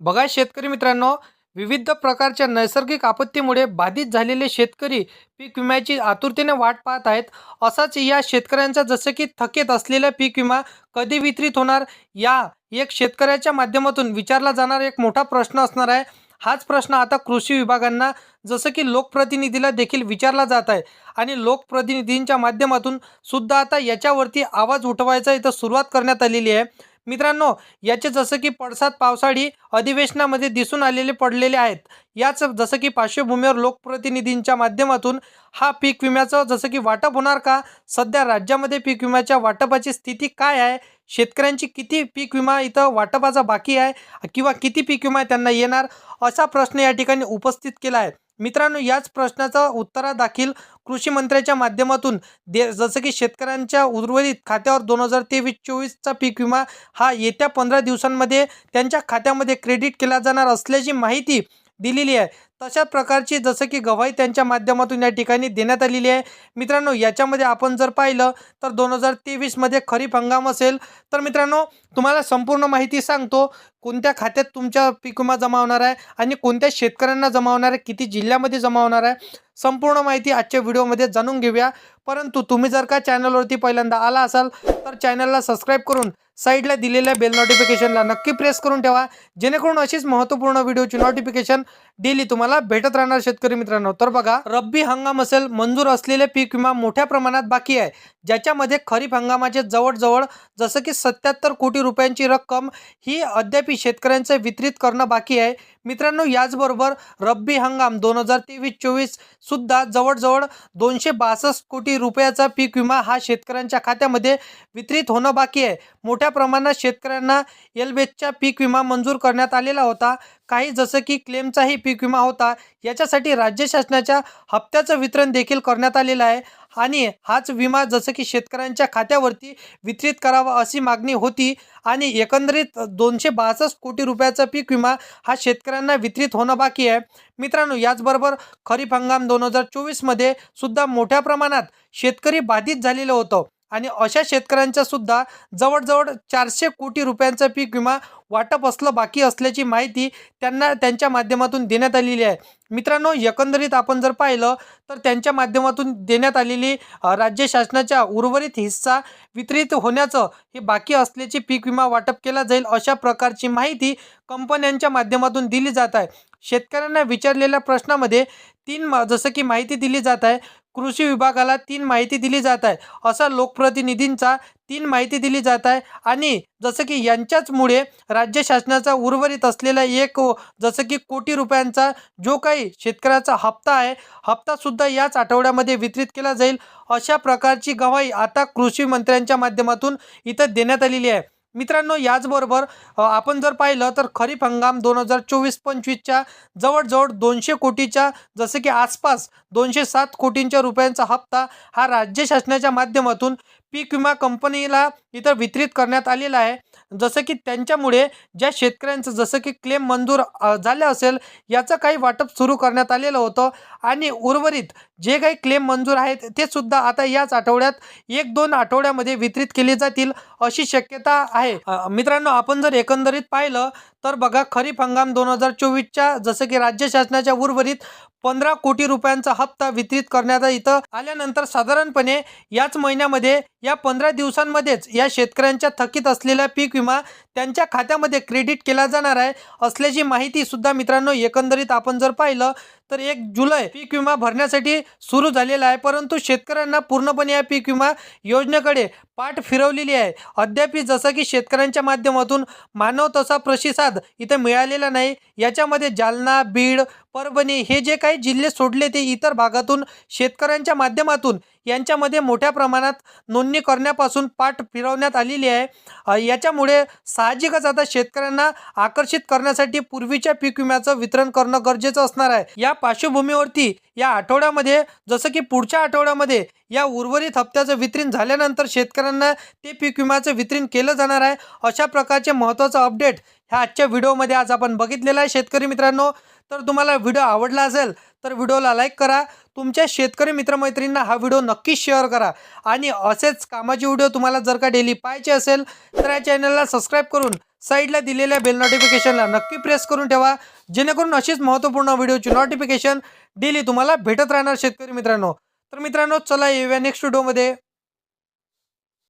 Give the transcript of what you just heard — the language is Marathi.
बघा शेतकरी मित्रांनो विविध प्रकारच्या नैसर्गिक आपत्तीमुळे बाधित झालेले शेतकरी पीक विम्याची आतुरतेने वाट पाहत आहेत. असाच या शेतकऱ्यांचा जसं की थकीत असलेला पीक विमा कधी वितरित होणार या एक शेतकऱ्याच्या माध्यमातून विचारला जाणारा एक मोठा प्रश्न असणार आहे. हाच प्रश्न आता कृषी विभागांना जसं की लोकप्रतिनिधीला देखील विचारला जात आहे. आणि लोकप्रतिनिधींच्या माध्यमातून सुद्धा आता याच्यावरती आवाज उठवायचा इथं सुरुवात करण्यात आलेली आहे. मित्रांनो याचे जसं की पडसाद पावसाळी अधिवेशनामध्ये दिसून आलेले पडलेले आहेत. याच जसं की पार्श्वभूमीवर लोकप्रतिनिधींच्या माध्यमातून हा पीक विम्याचं जसं की वाटप होणार का? सध्या राज्यामध्ये पीक विम्याच्या वाटपाची स्थिती काय आहे? शेतकऱ्यांची किती पीक विमा इथं वाटपाचा बाकी आहे? किंवा किती पीक विमा त्यांना येणार? असा प्रश्न या ठिकाणी उपस्थित केला आहे. मित्रांनो याच प्रश्नाचा उत्तरादाखील कृषी मंत्र्याच्या माध्यमातून दे जसं की शेतकऱ्यांच्या उर्वरित खात्यावर दोन हजार तेवीस चोवीसचा पीक विमा हा येत्या पंधरा दिवसांमध्ये त्यांच्या खात्यामध्ये क्रेडिट केला जाणार असल्याची माहिती दिलेली आहे. तशा प्रकारची जसं की गवाही त्यांच्या माध्यमातून या ठिकाणी देण्यात आलेली आहे. मित्रांनो याच्यामध्ये आपण जर पाहिलं तर दोन हजार तेवीसमध्ये खरीप हंगाम असेल. तर मित्रांनो तुम्हाला संपूर्ण माहिती सांगतो कोणत्या खात्यात तुमच्या पीक विमा जमा होणार आहे आणि कोणत्या शेतकऱ्यांना जमा होणार आहे किती जिल्ह्यामध्ये जमा होणार आहे. संपूर्ण माहिती आजच्या व्हिडिओमध्ये जाणून घेऊया. परंतु तुम्ही जर का चॅनलवरती पहिल्यांदा आला असाल तर चॅनलला सबस्क्राईब करून साईडला दिलेल्या बेल नोटिफिकेशनला नक्की प्रेस करून ठेवा. जेणेकरून अशीच महत्त्वपूर्ण व्हिडिओची नोटिफिकेशन डेली तुम्हाला भेटत राहणार शेतकरी मित्रांनो. तर बघा रब्बी हंगाम असेल मंजूर असलेले पीक विमा मोठ्या प्रमाणात बाकी आहे. ज्याच्यामध्ये खरीप हंगामाचे जवळजवळ जसं की सत्याहत्तर कोटी रुपयांची रक्कम ही अद्याप शेतकऱ्यांचं वितरित करणं बाकी आहे. मित्रांनो याचबरोबर रब्बी हंगाम दोन हजार तेवीस चोवीस सुद्धा जवळजवळ दोनशे बासष्ट कोटी रुपयाचा पीक विमा हा शेतकऱ्यांच्या खात्यामध्ये वितरित होणं बाकी आहे. मोठ्या प्रमाणात शेतकऱ्यांना एलबेसचा पीक विमा मंजूर करण्यात आलेला होता. काही जसं की क्लेमचाही पीक विमा होता. याच्यासाठी राज्य शासनाच्या हप्त्याचं वितरण देखील करण्यात आलेलं आहे. आणि हाच विमा जसं की शेतकऱ्यांच्या खात्यावरती वितरित करावा अशी मागणी होती. आणि एकंदरीत दोनशे बासष्ट कोटी रुपयाचा पीक विमा हा शेतकऱ्यांना वितरित होणं बाकी आहे. मित्रांनो याचबरोबर खरीप हंगाम दोन हजार चोवीसमध्ये सुद्धा मोठ्या प्रमाणात शेतकरी बाधित झालेलं होतं. आणि अशा शेतकऱ्यांच्या सुद्धा जवळजवळ चारशे कोटी रुपयांचा पीक विमा वाटप असलं बाकी असल्याची माहिती त्यांना त्यांच्या माध्यमातून देण्यात आलेली आहे. मित्रांनो एकंदरीत आपण जर पाहिलं तर त्यांच्या माध्यमातून देण्यात आलेली राज्य शासनाच्या उर्वरित हिस्सा वितरित होण्याचं हे बाकी असल्याचे पीक विमा वाटप केला जाईल अशा प्रकारची माहिती कंपन्यांच्या माध्यमातून दिली जात आहे. शेतकऱ्यांना विचारलेल्या प्रश्नामध्ये तीन मा- जसं की माहिती दिली जात आहे कृषी विभागाला तीन माहिती दिली जात आहे. असा लोकप्रतिनिधींचा तीन माहिती दिली जात आहे आणि जसं की यांच्याचमुळे राज्य शासनाचा उर्वरित असलेला एक जसं की कोटी रुपयांचा जो काही शेतकऱ्याचा हप्ता आहे हप्तासुद्धा याच आठवड्यामध्ये वितरित केला जाईल. अशा प्रकारची गवाही आता कृषी मंत्र्यांच्या माध्यमातून इथं देण्यात आलेली आहे. मित्रांनो याचबरोबर आपण जर पाहिलं तर खरीप हंगाम दोन हजार चोवीस पंचवीसच्या जवळजवळ दोनशे कोटीच्या जसं की आसपास दोनशे सात कोटींच्या रुपयांचा हप्ता हा राज्य शासनाच्या माध्यमातून पीक विमा कंपनीला इथं वितरित करण्यात आलेला आहे. जसं की त्यांच्यामुळे ज्या शेतकऱ्यांचं जसं की क्लेम मंजूर झालं असेल याचं काही वाटप सुरू करण्यात आलेलं होतं आणि उर्वरित जे काही क्लेम मंजूर आहेत ते सुद्धा आता याच आठवड्यात एक दोन आठवड्यामध्ये वितरित केले जातील. अशी शक्यता आहे. मित्रांनो आपण जर एकंदरीत पाहिलं तर बघा खरीप हंगाम दोन हजार चोवीसच्या जसं की राज्य शासनाच्या उर्वरित पंधरा कोटी रुपयांचा हप्ता वितरित करण्यात इथं आल्यानंतर साधारणपणे याच महिन्यामध्ये या पंधरा दिवसांमध्येच या शेतकऱ्यांच्या थकीत असलेला पीक विमा त्यांच्या खात्यामध्ये क्रेडिट केला जाणार आहे असल्याची माहिती सुद्धा मित्रांनो एकंदरीत आपण जर पाहिलं तर एक जुलै पीक विमा भरण्यासाठी सुरू झालेला आहे. परंतु शेतकऱ्यांना पूर्णपणे या पीक विमा योजनेकडे पाठ फिरवलेली आहे. अद्यापि जसं की शेतकऱ्यांच्या माध्यमातून मानव तसा प्रतिसाद इथं मिळालेला नाही. याच्यामध्ये जालना बीड परभणी हे जे काही जिल्हे सोडले ते इतर भागातून शेतकऱ्यांच्या माध्यमातून यांच्यामध्ये मोठ्या प्रमाणात नोंदणी करण्यापासून पाठ फिरवण्यात आलेली आहे. याच्यामुळे साहजिकच आता शेतकऱ्यांना आकर्षित करण्यासाठी पूर्वीच्या पीक विम्याचं वितरण करणं गरजेचं असणार आहे. या पार्श्वभूमीवरती या आठवड्यामध्ये जसं की पुढच्या आठवड्यामध्ये या उर्वरित हप्त्याचं वितरण झाल्यानंतर शेतकऱ्यांना ते पीक विम्याचं वितरण केलं जाणार आहे. अशा प्रकारचे महत्त्वाचं अपडेट ह्या आजच्या व्हिडिओमध्ये आज आपण बघितलेलं आहे. शेतकरी मित्रांनो तर तुम्हाला व्हिडिओ आवडला असेल तर व्हिडिओला लाईक करा. तुमच्या शेतकरी मित्रमैत्रिणींना हा व्हिडिओ नक्कीच शेअर करा. आणि असेच कामाचे व्हिडिओ तुम्हाला जर का डेली पाहायचे असेल तर या चॅनलला सबस्क्राईब करून साईडला दिलेल्या बेल नोटिफिकेशनला नक्की प्रेस करून ठेवा. जेणेकरून अशीच महत्त्वपूर्ण व्हिडिओची नोटिफिकेशन डेली तुम्हाला भेटत राहणार शेतकरी मित्रांनो. तर मित्रांनो चला येऊया नेक्स्ट व्हिडिओमध्ये